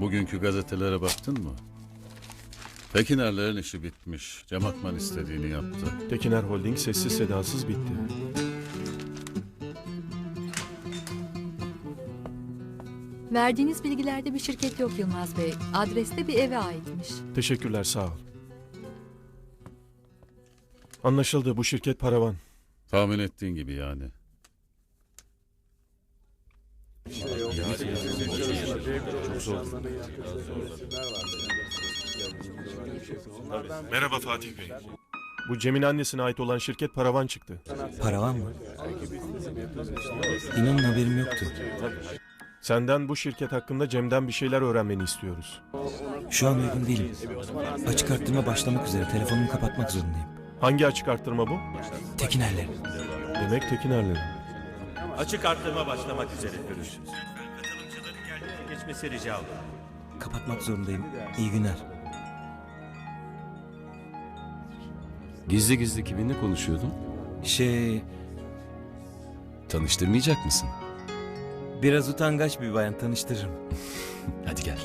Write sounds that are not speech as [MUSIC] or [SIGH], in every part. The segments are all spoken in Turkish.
Bugünkü gazetelere baktın mı? Tekinerlerin işi bitmiş. Cem Akman istediğini yaptı. Tekiner Holding sessiz sedasız bitti. Verdiğiniz bilgilerde bir şirket yok Yılmaz Bey. Adreste bir eve aitmiş. Teşekkürler sağ ol. Anlaşıldı bu şirket paravan. Tahmin ettiğin gibi yani. Merhaba Fatih Bey. Bu Cem'in annesine ait olan şirket paravan çıktı. Paravan mı? İnanın haberim yoktu. Senden bu şirket hakkında Cem'den bir şeyler öğrenmeni istiyoruz. Şu an uygun değilim. Açık arttırma başlamak üzere. Telefonumu kapatmak zorundayım. Hangi açık arttırma bu? Tekinerler. Demek Tekinerlerin. Açık arttırma başlamak üzere görüşürüz. Geçmesi rica olur. Kapatmak zorundayım. İyi günler. Gizli gizli kiminle konuşuyordun? Şey, Tanıştırmayacak mısın? biraz utangaç bir bayan tanıştırırım. [LAUGHS] Hadi gel.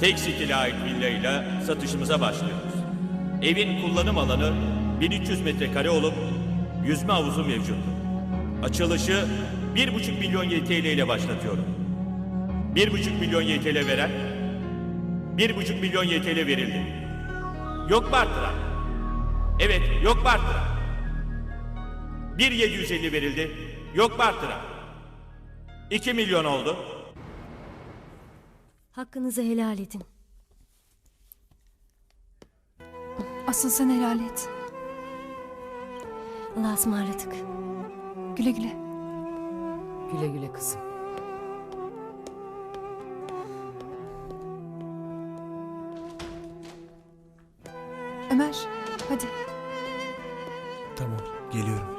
Tek stile ait villayla satışımıza başlıyoruz. Evin kullanım alanı 1300 metrekare olup yüzme havuzu mevcut. Açılışı 1,5 milyon YTL ile başlatıyorum. 1,5 milyon YTL veren 1,5 milyon YTL verildi. Yok mu arttıran? Evet, yok mu arttıran? 1,750 verildi. Yok mu arttıran? 2 milyon oldu. Hakkınızı helal edin. Asıl sen helal et. Allah'a ısmarladık. Güle güle. Güle güle kızım. Ömer hadi. Tamam, geliyorum.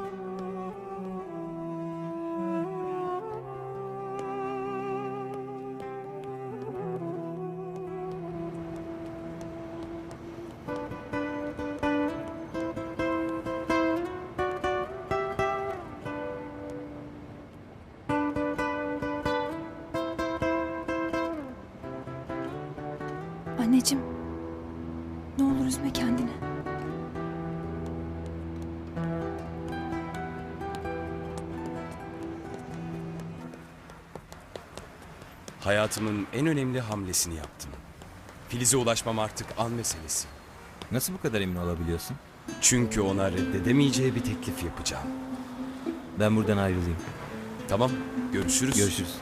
Anneciğim. Ne olur üzme kendini. Hayatımın en önemli hamlesini yaptım. Filiz'e ulaşmam artık an meselesi. Nasıl bu kadar emin olabiliyorsun? Çünkü ona reddedemeyeceği bir teklif yapacağım. Ben buradan ayrılayım. Tamam, görüşürüz. Görüşürüz.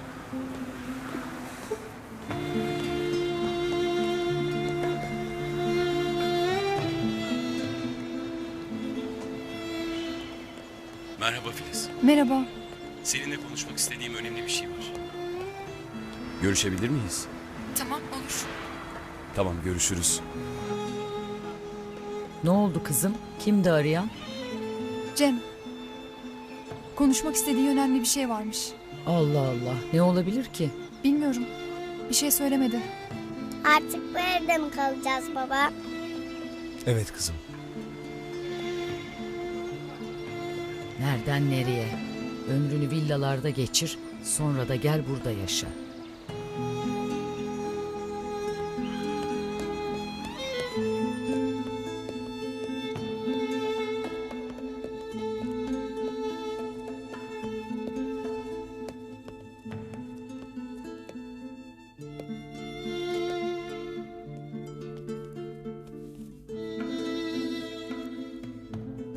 Merhaba. Seninle konuşmak istediğim önemli bir şey var. Görüşebilir miyiz? Tamam olur. Tamam, görüşürüz. Ne oldu kızım? Kimdi arayan? Cem. Konuşmak istediği önemli bir şey varmış. Allah Allah. Ne olabilir ki? Bilmiyorum. Bir şey söylemedi. Artık bu evde mi kalacağız baba? Evet kızım. Nereden nereye? Ömrünü villalarda geçir, sonra da gel burada yaşa.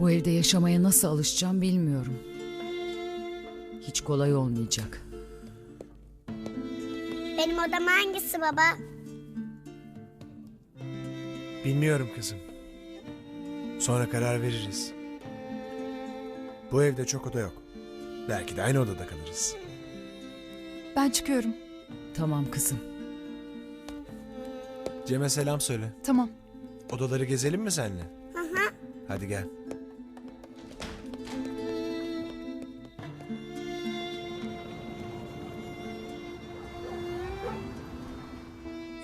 Bu evde yaşamaya nasıl alışacağım bilmiyorum. Hiç kolay olmayacak. Benim odam hangisi baba? Bilmiyorum kızım. Sonra karar veririz. Bu evde çok oda yok. Belki de aynı odada kalırız. Ben çıkıyorum. Tamam kızım. Cem'e selam söyle. Tamam. Odaları gezelim mi seninle? Hı hı. Hadi gel.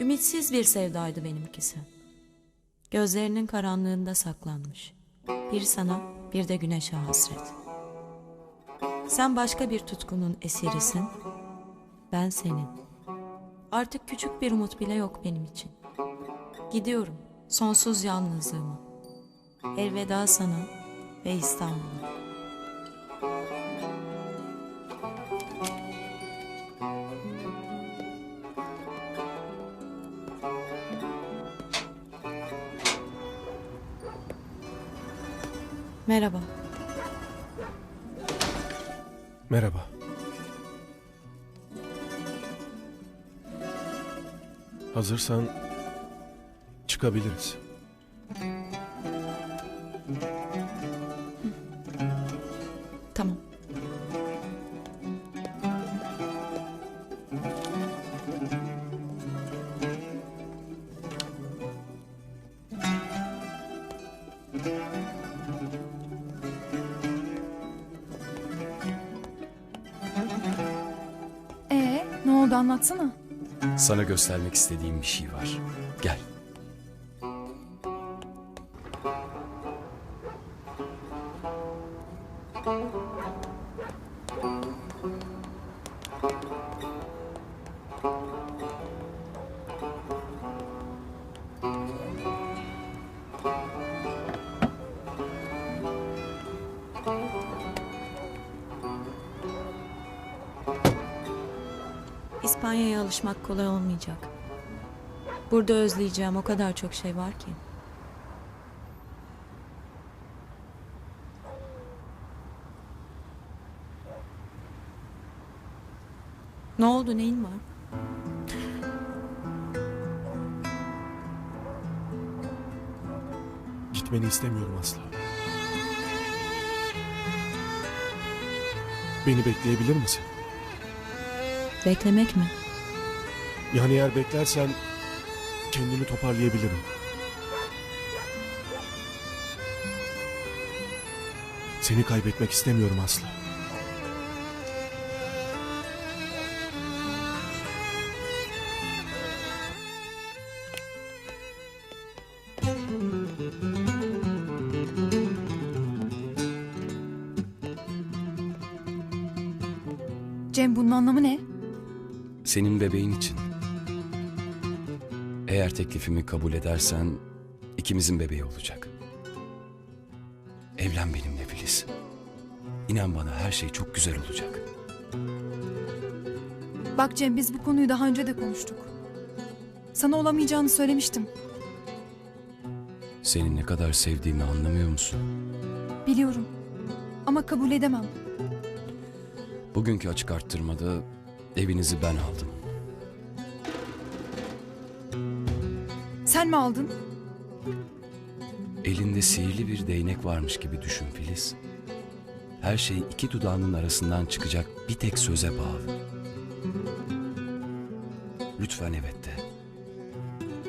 Ümitsiz bir sevdaydı benimkisi. Gözlerinin karanlığında saklanmış. Bir sana bir de güneşe hasret. Sen başka bir tutkunun esirisin, ben senin. Artık küçük bir umut bile yok benim için. Gidiyorum, sonsuz yalnızlığıma. Elveda sana ve İstanbul'a. Merhaba. Merhaba. Hazırsan çıkabiliriz. Anlatsana. Sana göstermek istediğim bir şey var. Gel. İspanya'ya alışmak kolay olmayacak. Burada özleyeceğim o kadar çok şey var ki. Ne oldu neyin var? Gitmeni istemiyorum asla. Beni bekleyebilir misin? Beklemek mi? Yani eğer beklersen kendimi toparlayabilirim. Seni kaybetmek istemiyorum asla. Cem bunun anlamı ne? Senin bebeğin için. Eğer teklifimi kabul edersen ikimizin bebeği olacak. Evlen benimle Filiz. İnan bana her şey çok güzel olacak. Bak Cem biz bu konuyu daha önce de konuştuk. Sana olamayacağını söylemiştim. Seni ne kadar sevdiğimi anlamıyor musun? Biliyorum. Ama kabul edemem. Bugünkü açık arttırmada evinizi ben aldım. Sen mi aldın? Elinde sihirli bir değnek varmış gibi düşün Filiz. Her şey iki dudağının arasından çıkacak bir tek söze bağlı. Lütfen evet de.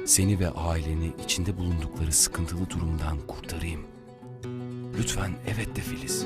Seni ve aileni içinde bulundukları sıkıntılı durumdan kurtarayım. Lütfen evet de Filiz.